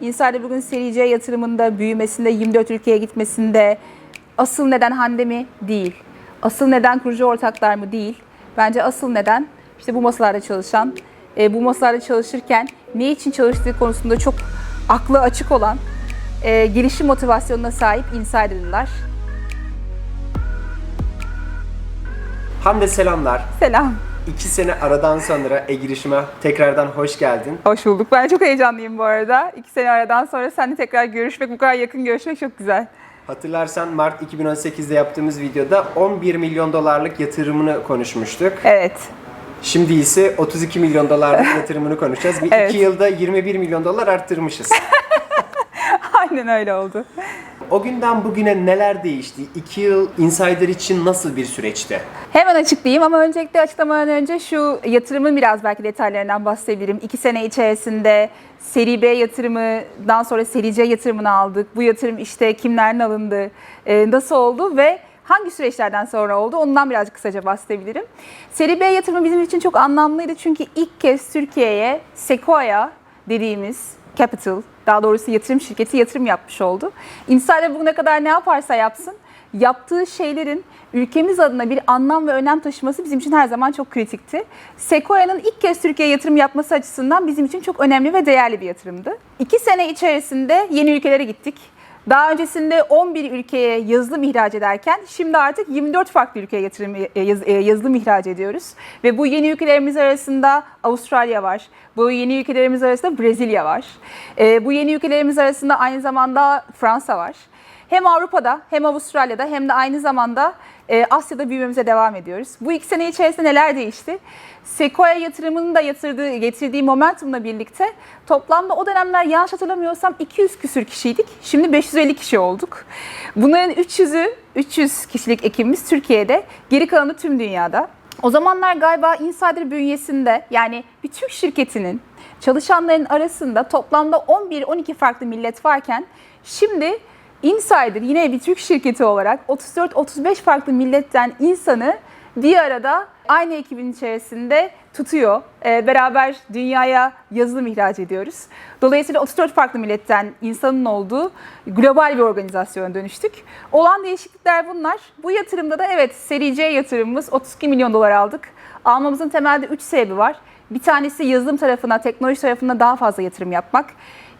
Insider bugün seri C yatırımında, büyümesinde, 24 ülkeye gitmesinde asıl neden Hande mi? Değil. Asıl neden kurucu ortaklar mı? Değil. Bence asıl neden işte bu masalarda çalışan, e, bu masalarda çalışırken ne için çalıştığı konusunda çok aklı açık olan, e, gelişim motivasyonuna sahip insider'lar. Hande selamlar. Selam. İki sene aradan sonra e-girişime tekrardan hoş geldin. Hoş bulduk. Ben çok heyecanlıyım bu arada. İki sene aradan sonra seninle tekrar görüşmek, bu kadar yakın görüşmek çok güzel. Hatırlarsan Mart 2018'de yaptığımız videoda 11 milyon dolarlık yatırımını konuşmuştuk. Evet. Şimdi ise 32 milyon dolarlık yatırımını konuşacağız. Bir Evet. iki yılda 21 milyon dolar arttırmışız. Aynen öyle oldu. O günden bugüne neler değişti? İki yıl Insider için nasıl bir süreçti? Hemen açıklayayım ama öncelikle açıklamadan önce şu yatırımın biraz belki detaylarından bahsedebilirim. İki sene içerisinde seri B yatırımından sonra seri C yatırımını aldık. Bu yatırım işte kimlerden alındı, e, nasıl oldu ve hangi süreçlerden sonra oldu ondan birazcık kısaca bahsedebilirim. Seri B yatırımı bizim için çok anlamlıydı çünkü ilk kez Türkiye'ye Sequoia dediğimiz capital, daha doğrusu yatırım şirketi yatırım yapmış oldu. Insider bugüne kadar ne yaparsa yapsın, yaptığı şeylerin ülkemiz adına bir anlam ve önem taşıması bizim için her zaman çok kritikti. Sequoia'nın ilk kez Türkiye'ye yatırım yapması açısından bizim için çok önemli ve değerli bir yatırımdı. İki sene içerisinde yeni ülkelere gittik. Daha öncesinde 11 ülkeye yazılım ihraç ederken şimdi artık 24 farklı ülkeye yatırım e, yaz- e, yazılım ihraç ediyoruz. Ve bu yeni ülkelerimiz arasında Avustralya var. Bu yeni ülkelerimiz arasında Brezilya var. E, Bu yeni ülkelerimiz arasında aynı zamanda Fransa var. Hem Avrupa'da hem Avustralya'da hem de aynı zamanda e, Asya'da büyümemize devam ediyoruz. Bu iki sene içerisinde neler değişti? Sequoia yatırımının da yatırdığı, getirdiği momentumla birlikte toplamda o dönemler yanlış hatırlamıyorsam 200 küsür kişiydik. Şimdi 550 kişi olduk. Bunların 300'ü, 300 kişilik ekibimiz Türkiye'de, geri kalanı tüm dünyada. O zamanlar galiba Insider bünyesinde yani bir Türk şirketinin çalışanların arasında toplamda 11-12 farklı millet varken şimdi Insider yine bir Türk şirketi olarak 34-35 farklı milletten insanı bir arada aynı ekibin içerisinde tutuyor. Ee, beraber dünyaya yazılım ihraç ediyoruz. Dolayısıyla 34 farklı milletten insanın olduğu global bir organizasyona dönüştük. Olan değişiklikler bunlar. Bu yatırımda da evet seri C yatırımımız 32 milyon dolar aldık. Almamızın temelde 3 sebebi var. Bir tanesi yazılım tarafına, teknoloji tarafına daha fazla yatırım yapmak.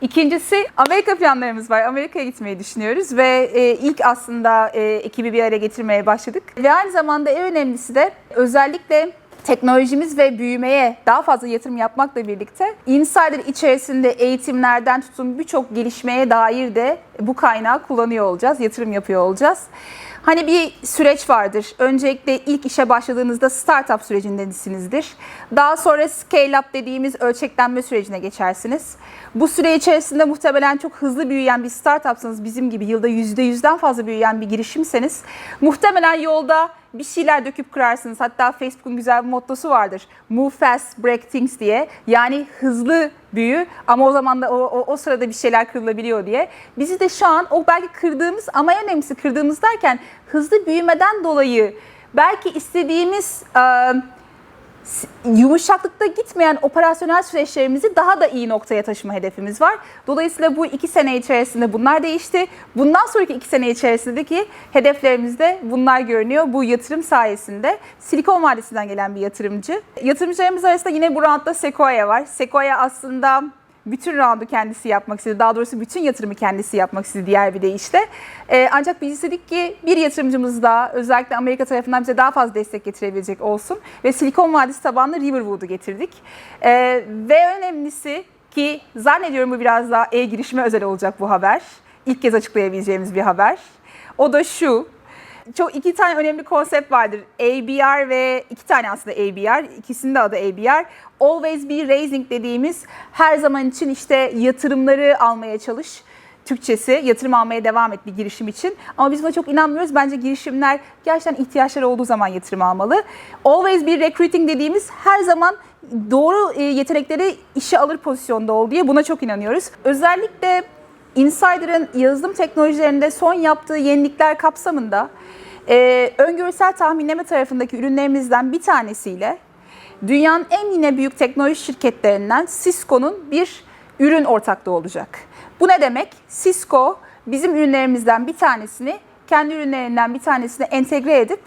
İkincisi Amerika planlarımız var. Amerika'ya gitmeyi düşünüyoruz ve e, ilk aslında e, ekibi bir araya getirmeye başladık. Ve aynı zamanda en önemlisi de özellikle teknolojimiz ve büyümeye daha fazla yatırım yapmakla birlikte Insider içerisinde eğitimlerden tutun birçok gelişmeye dair de bu kaynağı kullanıyor olacağız, yatırım yapıyor olacağız. Hani bir süreç vardır. Öncelikle ilk işe başladığınızda startup sürecindesinizdir. Daha sonra scale up dediğimiz ölçeklenme sürecine geçersiniz. Bu süre içerisinde muhtemelen çok hızlı büyüyen bir startupsınız. Bizim gibi yılda %100'den fazla büyüyen bir girişimseniz muhtemelen yolda bir şeyler döküp kırarsınız. Hatta Facebook'un güzel bir mottosu vardır. Move fast, break things diye. Yani hızlı büyü ama o zaman da o, o, o sırada bir şeyler kırılabiliyor diye. Bizi de şu an o belki kırdığımız ama en önemlisi kırdığımız derken hızlı büyümeden dolayı belki istediğimiz s- yumuşaklıkta gitmeyen operasyonel süreçlerimizi daha da iyi noktaya taşıma hedefimiz var. Dolayısıyla bu iki sene içerisinde bunlar değişti. Bundan sonraki iki sene içerisindeki hedeflerimizde bunlar görünüyor. Bu yatırım sayesinde Silikon Vadisi'nden gelen bir yatırımcı. Yatırımcılarımız arasında yine bu roundda Sequoia var. Sequoia aslında bütün roundu kendisi yapmak istedi. Daha doğrusu bütün yatırımı kendisi yapmak istedi diğer bir deyişle. Ee, ancak biz istedik ki bir yatırımcımız daha özellikle Amerika tarafından bize daha fazla destek getirebilecek olsun. Ve Silikon Vadisi tabanlı Riverwood'u getirdik. Ee, ve önemlisi ki zannediyorum bu biraz daha e-girişime özel olacak bu haber. İlk kez açıklayabileceğimiz bir haber. O da şu, çok iki tane önemli konsept vardır. ABR ve iki tane aslında ABR. İkisinin de adı ABR. Always be raising dediğimiz her zaman için işte yatırımları almaya çalış. Türkçesi yatırım almaya devam et bir girişim için. Ama biz buna çok inanmıyoruz. Bence girişimler gerçekten ihtiyaçları olduğu zaman yatırım almalı. Always be recruiting dediğimiz her zaman doğru e, yetenekleri işe alır pozisyonda ol diye buna çok inanıyoruz. Özellikle Insider'ın yazılım teknolojilerinde son yaptığı yenilikler kapsamında e, öngörüsel tahminleme tarafındaki ürünlerimizden bir tanesiyle dünyanın en yine büyük teknoloji şirketlerinden Cisco'nun bir ürün ortaklığı olacak. Bu ne demek? Cisco bizim ürünlerimizden bir tanesini kendi ürünlerinden bir tanesine entegre edip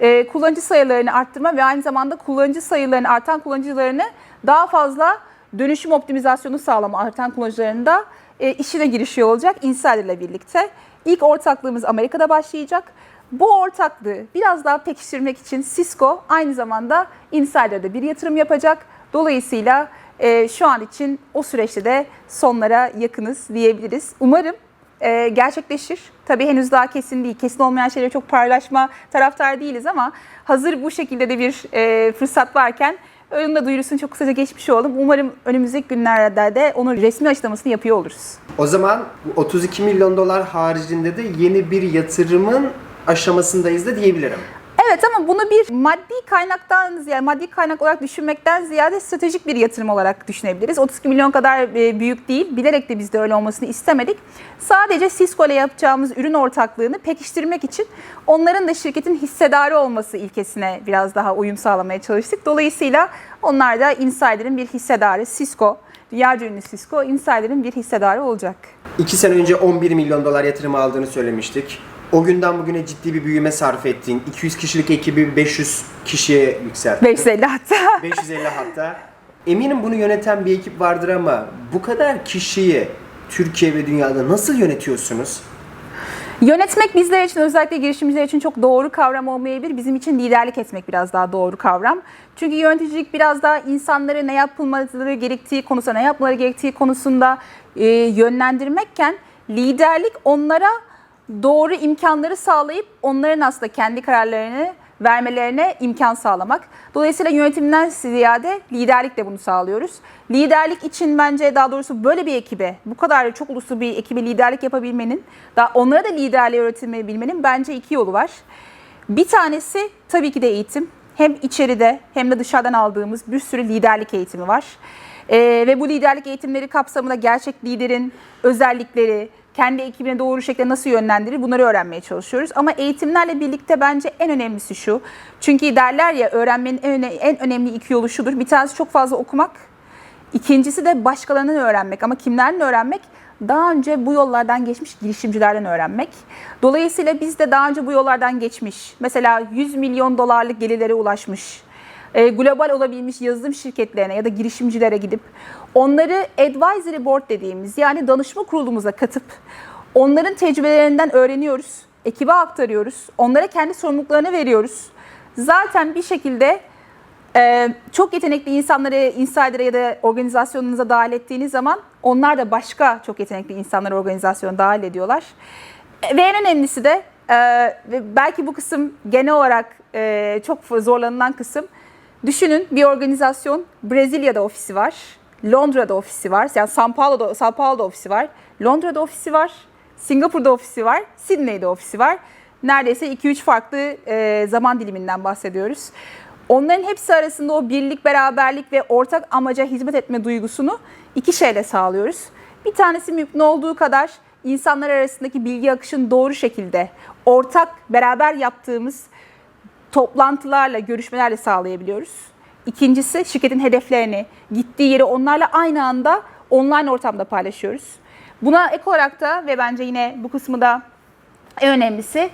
e, kullanıcı sayılarını arttırma ve aynı zamanda kullanıcı sayılarını artan kullanıcılarını daha fazla dönüşüm optimizasyonu sağlama artan kullanıcılarını da e, işine girişiyor olacak Insider ile birlikte. İlk ortaklığımız Amerika'da başlayacak. Bu ortaklığı biraz daha pekiştirmek için Cisco aynı zamanda Insider'da bir yatırım yapacak. Dolayısıyla e, şu an için o süreçte de sonlara yakınız diyebiliriz. Umarım e, gerçekleşir. Tabii henüz daha kesin değil. Kesin olmayan şeyleri çok paylaşma taraftar değiliz ama hazır bu şekilde de bir e, fırsat varken onun da duyurusunu çok kısaca geçmiş olalım. Umarım önümüzdeki günlerde de onun resmi açıklamasını yapıyor oluruz. O zaman bu 32 milyon dolar haricinde de yeni bir yatırımın aşamasındayız da diyebilirim. Evet ama bunu bir maddi kaynaktan ziyade, maddi kaynak olarak düşünmekten ziyade stratejik bir yatırım olarak düşünebiliriz. 32 milyon kadar e, büyük değil. Bilerek de biz de öyle olmasını istemedik. Sadece Cisco ile yapacağımız ürün ortaklığını pekiştirmek için onların da şirketin hissedarı olması ilkesine biraz daha uyum sağlamaya çalıştık. Dolayısıyla onlar da Insider'ın bir hissedarı. Cisco, dünya ünlü Cisco, Insider'ın bir hissedarı olacak. İki sene önce 11 milyon dolar yatırım aldığını söylemiştik. O günden bugüne ciddi bir büyüme sarf ettin. 200 kişilik ekibi 500 kişiye yükselttin. 550 hatta. 550 hatta. Eminim bunu yöneten bir ekip vardır ama bu kadar kişiyi Türkiye ve dünyada nasıl yönetiyorsunuz? Yönetmek bizler için özellikle girişimciler için çok doğru kavram olmayabilir. Bizim için liderlik etmek biraz daha doğru kavram. Çünkü yöneticilik biraz daha insanları ne yapılmaları gerektiği konusunda, ne yapmaları gerektiği konusunda e, yönlendirmekken liderlik onlara doğru imkanları sağlayıp onların aslında kendi kararlarını vermelerine imkan sağlamak. Dolayısıyla yönetimden ziyade liderlikle bunu sağlıyoruz. Liderlik için bence daha doğrusu böyle bir ekibe, bu kadar çok uluslu bir ekibe liderlik yapabilmenin, daha onlara da liderliği öğretebilmenin bence iki yolu var. Bir tanesi tabii ki de eğitim. Hem içeride hem de dışarıdan aldığımız bir sürü liderlik eğitimi var. Ee, ve bu liderlik eğitimleri kapsamında gerçek liderin özellikleri, kendi ekibine doğru şekilde nasıl yönlendirir bunları öğrenmeye çalışıyoruz. Ama eğitimlerle birlikte bence en önemlisi şu. Çünkü derler ya öğrenmenin en, en önemli iki yolu şudur. Bir tanesi çok fazla okumak. İkincisi de başkalarından öğrenmek. Ama kimlerden öğrenmek? Daha önce bu yollardan geçmiş girişimcilerden öğrenmek. Dolayısıyla biz de daha önce bu yollardan geçmiş. Mesela 100 milyon dolarlık gelirlere ulaşmış e, global olabilmiş yazılım şirketlerine ya da girişimcilere gidip onları advisory board dediğimiz yani danışma kurulumuza katıp onların tecrübelerinden öğreniyoruz, ekibe aktarıyoruz, onlara kendi sorumluluklarını veriyoruz. Zaten bir şekilde e, çok yetenekli insanları insider'a ya da organizasyonunuza dahil ettiğiniz zaman onlar da başka çok yetenekli insanları organizasyona dahil ediyorlar. Ve en önemlisi de e, belki bu kısım genel olarak çok zorlanılan kısım. Düşünün bir organizasyon Brezilya'da ofisi var, Londra'da ofisi var, yani São Paulo'da, São Paulo'da ofisi var, Londra'da ofisi var, Singapur'da ofisi var, Sydney'de ofisi var. Neredeyse 2-3 farklı e, zaman diliminden bahsediyoruz. Onların hepsi arasında o birlik, beraberlik ve ortak amaca hizmet etme duygusunu iki şeyle sağlıyoruz. Bir tanesi mümkün olduğu kadar insanlar arasındaki bilgi akışını doğru şekilde ortak beraber yaptığımız toplantılarla, görüşmelerle sağlayabiliyoruz. İkincisi şirketin hedeflerini, gittiği yeri onlarla aynı anda online ortamda paylaşıyoruz. Buna ek olarak da ve bence yine bu kısmı da en önemlisi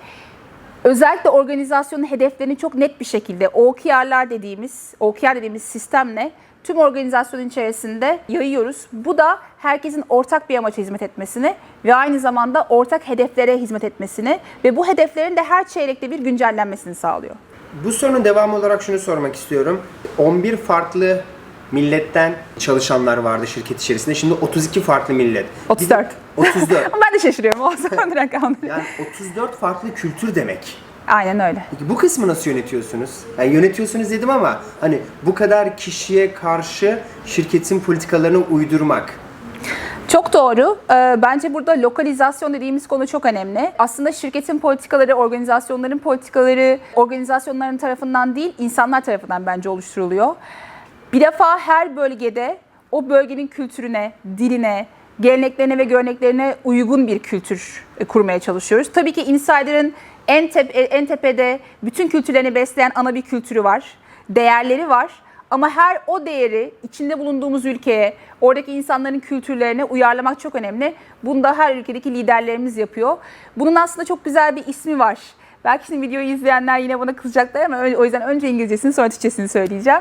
özellikle organizasyonun hedeflerini çok net bir şekilde OKR'lar dediğimiz, OKR dediğimiz sistemle tüm organizasyonun içerisinde yayıyoruz. Bu da herkesin ortak bir amaça hizmet etmesini ve aynı zamanda ortak hedeflere hizmet etmesini ve bu hedeflerin de her çeyrekte bir güncellenmesini sağlıyor. Bu sorunun devamı olarak şunu sormak istiyorum. 11 farklı milletten çalışanlar vardı şirket içerisinde. Şimdi 32 farklı millet. 34. 34. Ama ben de şaşırıyorum o zaman rakamları. Yani 34 farklı kültür demek. Aynen öyle. Peki bu kısmı nasıl yönetiyorsunuz? Yani yönetiyorsunuz dedim ama hani bu kadar kişiye karşı şirketin politikalarını uydurmak. Çok doğru. Ee, Bence burada lokalizasyon dediğimiz konu çok önemli. Aslında şirketin politikaları, organizasyonların politikaları, organizasyonların tarafından değil, insanlar tarafından bence oluşturuluyor. Bir defa her bölgede o bölgenin kültürüne, diline, geleneklerine ve göreneklerine uygun bir kültür e, kurmaya çalışıyoruz. Tabii ki Insider'ın en, tep- en tepede bütün kültürlerini besleyen ana bir kültürü var, değerleri var. Ama her o değeri içinde bulunduğumuz ülkeye, oradaki insanların kültürlerine uyarlamak çok önemli. Bunu da her ülkedeki liderlerimiz yapıyor. Bunun aslında çok güzel bir ismi var. Belki şimdi videoyu izleyenler yine bana kızacaklar ama o yüzden önce İngilizcesini sonra Türkçesini söyleyeceğim.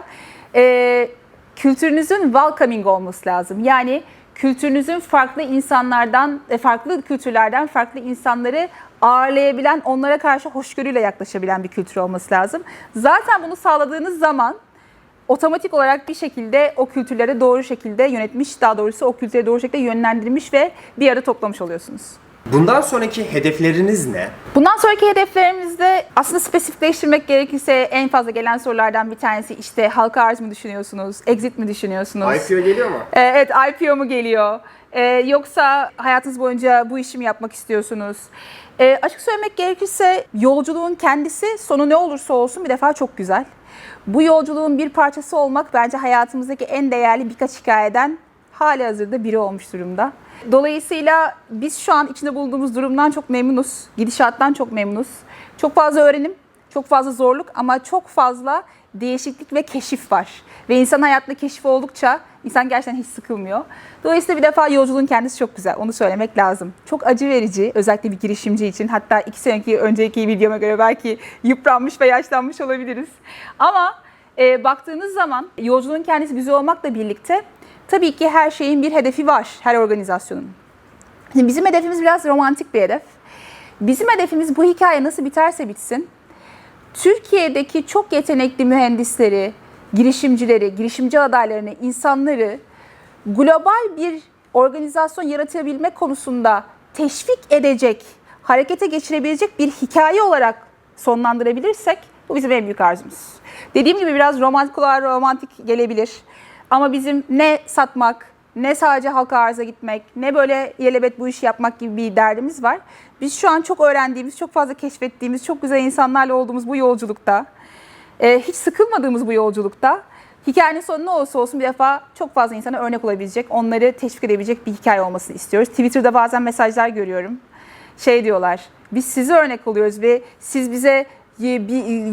Ee, kültürünüzün welcoming olması lazım. Yani kültürünüzün farklı insanlardan, e, farklı kültürlerden farklı insanları ağırlayabilen, onlara karşı hoşgörüyle yaklaşabilen bir kültür olması lazım. Zaten bunu sağladığınız zaman otomatik olarak bir şekilde o kültürlere doğru şekilde yönetmiş, daha doğrusu o kültüre doğru şekilde yönlendirmiş ve bir arada toplamış oluyorsunuz. Bundan sonraki hedefleriniz ne? Bundan sonraki hedeflerimizde aslında spesifikleştirmek gerekirse en fazla gelen sorulardan bir tanesi işte halka arz mı düşünüyorsunuz, exit mi düşünüyorsunuz? IPO geliyor mu? Ee, Evet IPO mu geliyor? Ee, yoksa hayatınız boyunca bu işi mi yapmak istiyorsunuz? Ee, açık söylemek gerekirse yolculuğun kendisi sonu ne olursa olsun bir defa çok güzel. Bu yolculuğun bir parçası olmak bence hayatımızdaki en değerli birkaç hikayeden hali hazırda biri olmuş durumda. Dolayısıyla biz şu an içinde bulunduğumuz durumdan çok memnunuz. Gidişattan çok memnunuz. Çok fazla öğrenim, çok fazla zorluk ama çok fazla değişiklik ve keşif var. Ve insan hayatında keşif oldukça insan gerçekten hiç sıkılmıyor. Dolayısıyla bir defa yolculuğun kendisi çok güzel. Onu söylemek lazım. Çok acı verici özellikle bir girişimci için. Hatta iki seneki önceki videoma göre belki yıpranmış ve yaşlanmış olabiliriz. Ama e, baktığınız zaman yolculuğun kendisi güzel olmakla birlikte tabii ki her şeyin bir hedefi var her organizasyonun. Şimdi bizim hedefimiz biraz romantik bir hedef. Bizim hedefimiz bu hikaye nasıl biterse bitsin. Türkiye'deki çok yetenekli mühendisleri, girişimcileri, girişimci adaylarını, insanları global bir organizasyon yaratabilmek konusunda teşvik edecek, harekete geçirebilecek bir hikaye olarak sonlandırabilirsek bu bizim en büyük arzumuz. Dediğim gibi biraz romantik romantik gelebilir. Ama bizim ne satmak, ne sadece halka arza gitmek, ne böyle yelebet bu işi yapmak gibi bir derdimiz var. Biz şu an çok öğrendiğimiz, çok fazla keşfettiğimiz, çok güzel insanlarla olduğumuz bu yolculukta, e, hiç sıkılmadığımız bu yolculukta hikayenin sonu ne olursa olsun bir defa çok fazla insana örnek olabilecek, onları teşvik edebilecek bir hikaye olmasını istiyoruz. Twitter'da bazen mesajlar görüyorum. Şey diyorlar, biz sizi örnek oluyoruz ve siz bize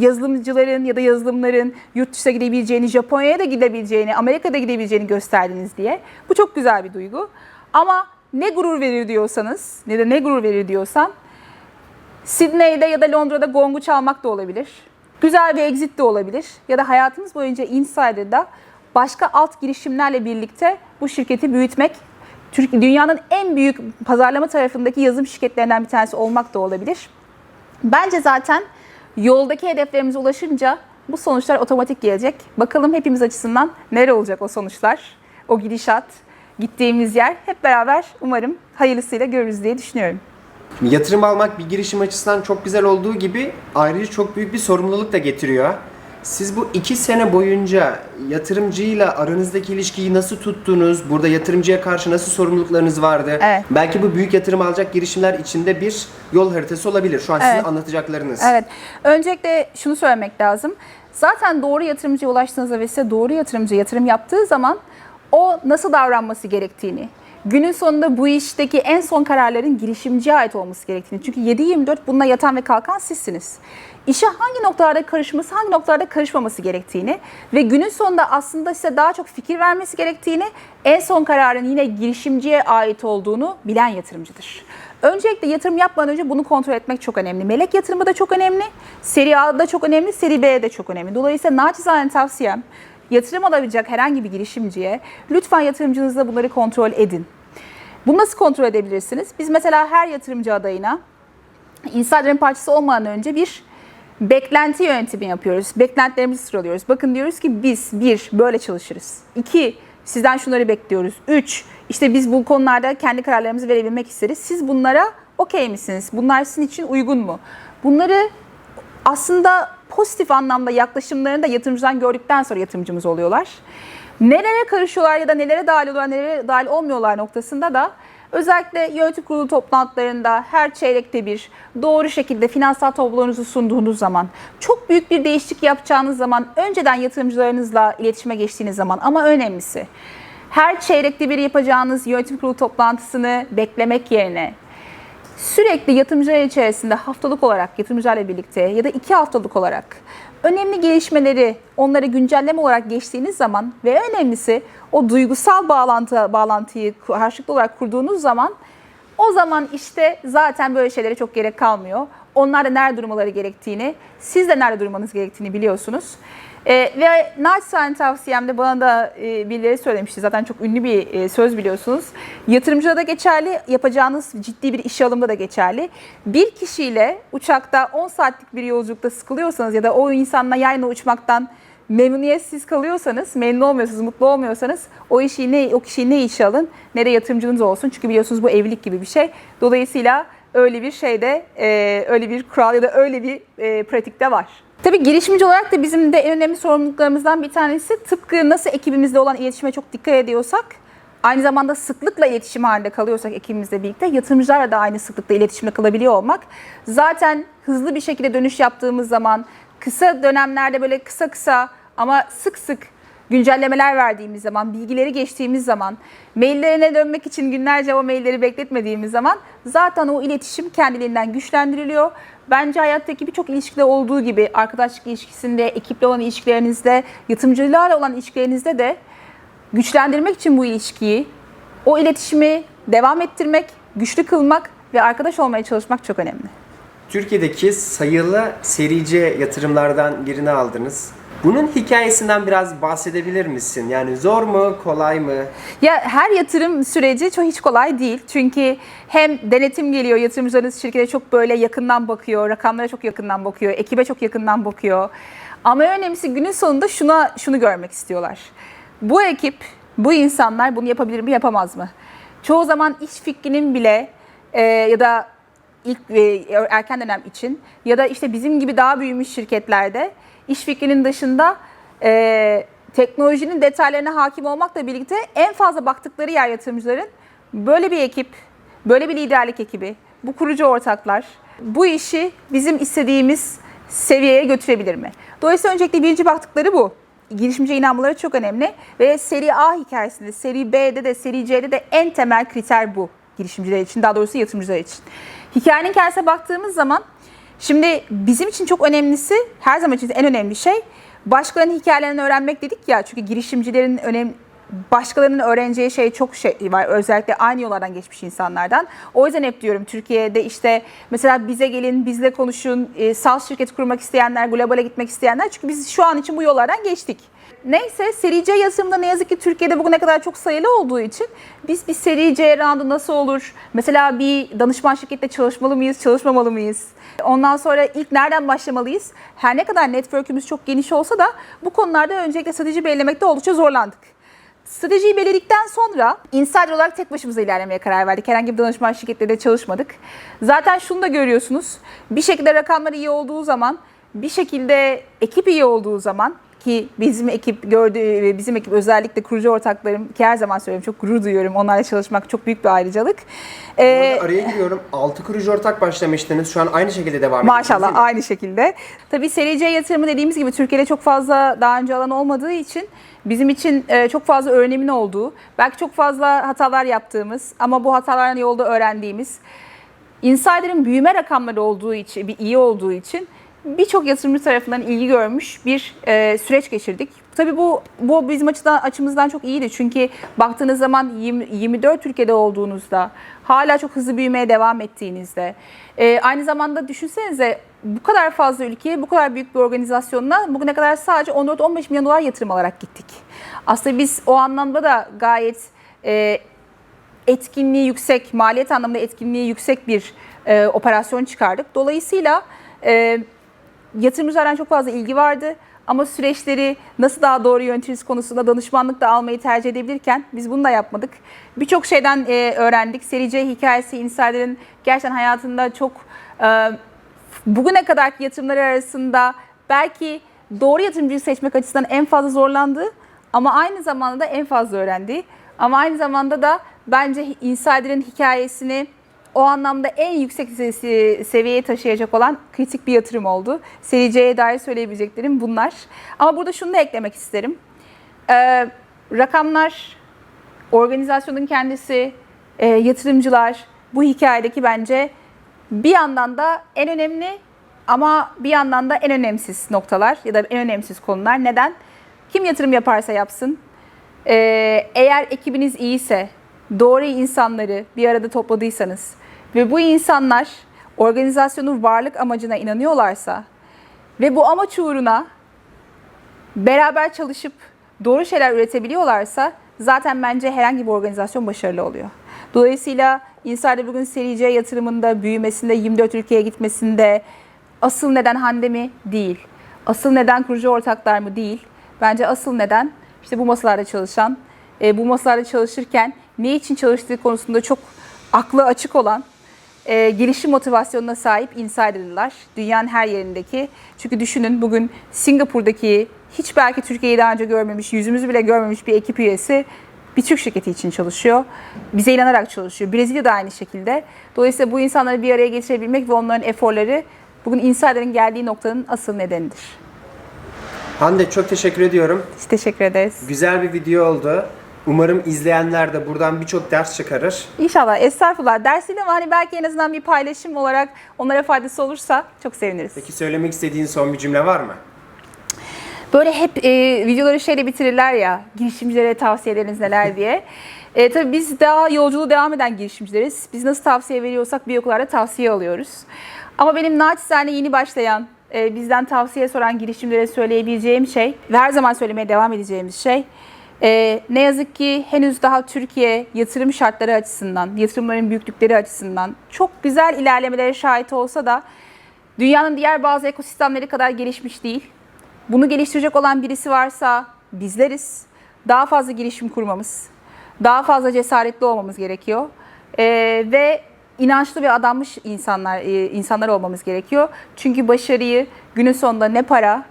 yazılımcıların ya da yazılımların yurt dışına gidebileceğini, Japonya'ya da gidebileceğini, Amerika'da gidebileceğini gösterdiniz diye. Bu çok güzel bir duygu. Ama ne gurur verir diyorsanız, ne de ne gurur verir diyorsan, Sydney'de ya da Londra'da gongu çalmak da olabilir. Güzel bir exit de olabilir. Ya da hayatımız boyunca Insider'da başka alt girişimlerle birlikte bu şirketi büyütmek, dünyanın en büyük pazarlama tarafındaki yazılım şirketlerinden bir tanesi olmak da olabilir. Bence zaten yoldaki hedeflerimize ulaşınca bu sonuçlar otomatik gelecek. Bakalım hepimiz açısından nere olacak o sonuçlar, o gidişat, gittiğimiz yer hep beraber umarım hayırlısıyla görürüz diye düşünüyorum. Yatırım almak bir girişim açısından çok güzel olduğu gibi ayrıca çok büyük bir sorumluluk da getiriyor. Siz bu iki sene boyunca yatırımcıyla aranızdaki ilişkiyi nasıl tuttunuz? Burada yatırımcıya karşı nasıl sorumluluklarınız vardı? Evet. Belki bu büyük yatırım alacak girişimler içinde bir yol haritası olabilir. Şu an sizin Evet. anlatacaklarınız. Evet. Öncelikle şunu söylemek lazım. Zaten doğru yatırımcıya ulaştığınızda ve size doğru yatırımcı yatırım yaptığı zaman o nasıl davranması gerektiğini, günün sonunda bu işteki en son kararların girişimciye ait olması gerektiğini. Çünkü 7-24 bununla yatan ve kalkan sizsiniz. İşe hangi noktalarda karışması, hangi noktalarda karışmaması gerektiğini ve günün sonunda aslında size daha çok fikir vermesi gerektiğini, en son kararın yine girişimciye ait olduğunu bilen yatırımcıdır. Öncelikle yatırım yapmadan önce bunu kontrol etmek çok önemli. Melek yatırımı da çok önemli, seri A da çok önemli, seri B de çok önemli. Dolayısıyla naçizane tavsiyem yatırım alabilecek herhangi bir girişimciye lütfen yatırımcınızla bunları kontrol edin. Bunu nasıl kontrol edebilirsiniz? Biz mesela her yatırımcı adayına Insider'ın parçası olmadan önce bir beklenti yönetimi yapıyoruz. Beklentilerimizi sıralıyoruz. Bakın diyoruz ki biz bir böyle çalışırız. İki sizden şunları bekliyoruz. Üç işte biz bu konularda kendi kararlarımızı verebilmek isteriz. Siz bunlara okey misiniz? Bunlar sizin için uygun mu? Bunları aslında pozitif anlamda yaklaşımlarını da yatırımcıdan gördükten sonra yatırımcımız oluyorlar. Nelere karışıyorlar ya da nelere dahil oluyorlar, nelere dahil olmuyorlar noktasında da özellikle yönetim kurulu toplantılarında her çeyrekte bir doğru şekilde finansal tablolarınızı sunduğunuz zaman, çok büyük bir değişiklik yapacağınız zaman, önceden yatırımcılarınızla iletişime geçtiğiniz zaman ama önemlisi her çeyrekte bir yapacağınız yönetim kurulu toplantısını beklemek yerine sürekli yatırımcılar içerisinde haftalık olarak yatırımcılarla birlikte ya da iki haftalık olarak önemli gelişmeleri onları güncelleme olarak geçtiğiniz zaman ve önemlisi o duygusal bağlantı bağlantıyı karşılıklı olarak kurduğunuz zaman o zaman işte zaten böyle şeylere çok gerek kalmıyor. Onlar da nerede durmaları gerektiğini, siz de nerede durmanız gerektiğini biliyorsunuz. Ee, ve naçizane tavsiyem de bana da e, birileri söylemişti. Zaten çok ünlü bir e, söz biliyorsunuz. Yatırımcıda da geçerli, yapacağınız ciddi bir iş alımda da geçerli. Bir kişiyle uçakta 10 saatlik bir yolculukta sıkılıyorsanız ya da o insanla yayla uçmaktan memnuniyetsiz kalıyorsanız, memnun olmuyorsanız, mutlu olmuyorsanız o işi ne o kişiyi ne işe alın ne de yatırımcınız olsun. Çünkü biliyorsunuz bu evlilik gibi bir şey. Dolayısıyla öyle bir şeyde e, öyle bir kural ya da öyle bir e, pratikte var. Tabii girişimci olarak da bizim de en önemli sorumluluklarımızdan bir tanesi tıpkı nasıl ekibimizle olan iletişime çok dikkat ediyorsak aynı zamanda sıklıkla iletişim halinde kalıyorsak ekibimizle birlikte yatırımcılarla da aynı sıklıkla iletişimde kalabiliyor olmak. Zaten hızlı bir şekilde dönüş yaptığımız zaman kısa dönemlerde böyle kısa kısa ama sık sık güncellemeler verdiğimiz zaman, bilgileri geçtiğimiz zaman, maillerine dönmek için günlerce o mailleri bekletmediğimiz zaman zaten o iletişim kendiliğinden güçlendiriliyor. Bence hayattaki birçok ilişkide olduğu gibi arkadaşlık ilişkisinde, ekiple olan ilişkilerinizde, yatırımcılarla olan ilişkilerinizde de güçlendirmek için bu ilişkiyi, o iletişimi devam ettirmek, güçlü kılmak ve arkadaş olmaya çalışmak çok önemli. Türkiye'deki sayılı serice yatırımlardan birini aldınız. Bunun hikayesinden biraz bahsedebilir misin? Yani zor mu, kolay mı? Ya her yatırım süreci çok hiç kolay değil. Çünkü hem denetim geliyor, yatırımcılarınız şirkete çok böyle yakından bakıyor, rakamlara çok yakından bakıyor, ekibe çok yakından bakıyor. Ama en önemlisi günün sonunda şuna şunu görmek istiyorlar. Bu ekip, bu insanlar bunu yapabilir mi, yapamaz mı? Çoğu zaman iş fikrinin bile e, ya da ilk e, erken dönem için ya da işte bizim gibi daha büyümüş şirketlerde iş fikrinin dışında e, teknolojinin detaylarına hakim olmakla birlikte en fazla baktıkları yer yatırımcıların böyle bir ekip, böyle bir liderlik ekibi, bu kurucu ortaklar bu işi bizim istediğimiz seviyeye götürebilir mi? Dolayısıyla öncelikle birinci baktıkları bu. Girişimci inanmaları çok önemli ve seri A hikayesinde, seri B'de de, seri C'de de en temel kriter bu girişimciler için, daha doğrusu yatırımcılar için. Hikayenin kendisine baktığımız zaman Şimdi bizim için çok önemlisi, her zaman için en önemli şey başkalarının hikayelerini öğrenmek dedik ya. Çünkü girişimcilerin önem başkalarının öğreneceği şey çok şey var. Özellikle aynı yollardan geçmiş insanlardan. O yüzden hep diyorum Türkiye'de işte mesela bize gelin, bizle konuşun, e, SaaS şirket kurmak isteyenler, globale gitmek isteyenler. Çünkü biz şu an için bu yollardan geçtik. Neyse seri C yatırımda ne yazık ki Türkiye'de bugüne kadar çok sayılı olduğu için biz bir seri C roundu nasıl olur? Mesela bir danışman şirkette çalışmalı mıyız, çalışmamalı mıyız? Ondan sonra ilk nereden başlamalıyız? Her ne kadar network'ümüz çok geniş olsa da bu konularda öncelikle strateji belirlemekte oldukça zorlandık. Stratejiyi belirledikten sonra insider olarak tek başımıza ilerlemeye karar verdik. Herhangi bir danışman şirketlerinde çalışmadık. Zaten şunu da görüyorsunuz. Bir şekilde rakamlar iyi olduğu zaman, bir şekilde ekip iyi olduğu zaman ki bizim ekip gördüğü bizim ekip özellikle kurucu ortaklarım ki her zaman söylüyorum çok gurur duyuyorum. Onlarla çalışmak çok büyük bir ayrıcalık. Ee, araya giriyorum. 6 kurucu ortak başlamıştınız. Şu an aynı şekilde devam ediyorsunuz Maşallah aynı şekilde. Tabii seri C yatırımı dediğimiz gibi Türkiye'de çok fazla daha önce alan olmadığı için bizim için e, çok fazla öğrenimin olduğu, belki çok fazla hatalar yaptığımız ama bu hatalardan yolda öğrendiğimiz, insider'ın büyüme rakamları olduğu için, bir iyi olduğu için birçok yatırımcı tarafından ilgi görmüş bir e, süreç geçirdik. Tabii bu bu bizim açıdan açımızdan çok iyiydi. Çünkü baktığınız zaman 20, 24 ülkede olduğunuzda, hala çok hızlı büyümeye devam ettiğinizde, e, aynı zamanda düşünsenize bu kadar fazla ülkeye, bu kadar büyük bir organizasyonla bugüne kadar sadece 14-15 milyon dolar yatırım alarak gittik. Aslında biz o anlamda da gayet e, etkinliği yüksek, maliyet anlamında etkinliği yüksek bir e, operasyon çıkardık. Dolayısıyla e, yatırımcılardan çok fazla ilgi vardı. Ama süreçleri nasıl daha doğru yönetiriz konusunda danışmanlık da almayı tercih edebilirken biz bunu da yapmadık. Birçok şeyden e, öğrendik. Seri C hikayesi Insider'ın gerçekten hayatında çok e, bugüne kadarki yatırımlar arasında belki doğru yatırımcıyı seçmek açısından en fazla zorlandığı ama aynı zamanda da en fazla öğrendiği ama aynı zamanda da bence Insider'ın hikayesini o anlamda en yüksek se- seviyeye taşıyacak olan kritik bir yatırım oldu. Seri dair söyleyebileceklerim bunlar. Ama burada şunu da eklemek isterim. Ee, rakamlar, organizasyonun kendisi, e, yatırımcılar bu hikayedeki bence bir yandan da en önemli ama bir yandan da en önemsiz noktalar ya da en önemsiz konular. Neden? Kim yatırım yaparsa yapsın, ee, eğer ekibiniz iyiyse, doğru insanları bir arada topladıysanız ve bu insanlar organizasyonun varlık amacına inanıyorlarsa ve bu amaç uğruna beraber çalışıp doğru şeyler üretebiliyorlarsa zaten bence herhangi bir organizasyon başarılı oluyor. Dolayısıyla Insider bugün seri yatırımında büyümesinde, 24 ülkeye gitmesinde asıl neden Hande mi? Değil. Asıl neden kurucu ortaklar mı? Değil. Bence asıl neden işte bu masalarda çalışan, e, bu masalarda çalışırken ne için çalıştığı konusunda çok aklı açık olan e, gelişim motivasyonuna sahip insider'lar. Dünyanın her yerindeki. Çünkü düşünün bugün Singapur'daki hiç belki Türkiye'yi daha önce görmemiş, yüzümüzü bile görmemiş bir ekip üyesi bir Türk şirketi için çalışıyor. Bize inanarak çalışıyor. Brezilya da aynı şekilde. Dolayısıyla bu insanları bir araya getirebilmek ve onların eforları bugün insider'ın geldiği noktanın asıl nedenidir. Hande çok teşekkür ediyorum. Biz teşekkür ederiz. Güzel bir video oldu. Umarım izleyenler de buradan birçok ders çıkarır. İnşallah estağfurullah dersiyle ama hani belki en azından bir paylaşım olarak onlara faydası olursa çok seviniriz. Peki söylemek istediğin son bir cümle var mı? Böyle hep e, videoları şeyle bitirirler ya, girişimcilere tavsiyeleriniz neler diye. E, tabii biz daha yolculuğu devam eden girişimcileriz. Biz nasıl tavsiye veriyorsak bir okullarda tavsiye alıyoruz. Ama benim naçizane yeni başlayan, e, bizden tavsiye soran girişimcilere söyleyebileceğim şey ve her zaman söylemeye devam edeceğimiz şey, e, ne yazık ki henüz daha Türkiye yatırım şartları açısından, yatırımların büyüklükleri açısından çok güzel ilerlemelere şahit olsa da dünyanın diğer bazı ekosistemleri kadar gelişmiş değil. Bunu geliştirecek olan birisi varsa bizleriz. Daha fazla girişim kurmamız, daha fazla cesaretli olmamız gerekiyor. Ee, ve inançlı ve adanmış insanlar e, insanlar olmamız gerekiyor. Çünkü başarıyı günün sonunda ne para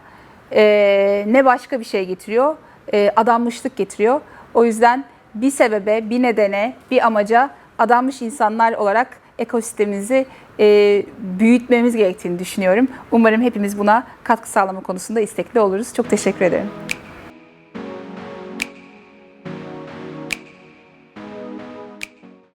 e, ne başka bir şey getiriyor, e, adanmışlık getiriyor. O yüzden bir sebebe, bir nedene, bir amaca adanmış insanlar olarak ekosistemimizi e, büyütmemiz gerektiğini düşünüyorum. Umarım hepimiz buna katkı sağlama konusunda istekli oluruz. Çok teşekkür ederim.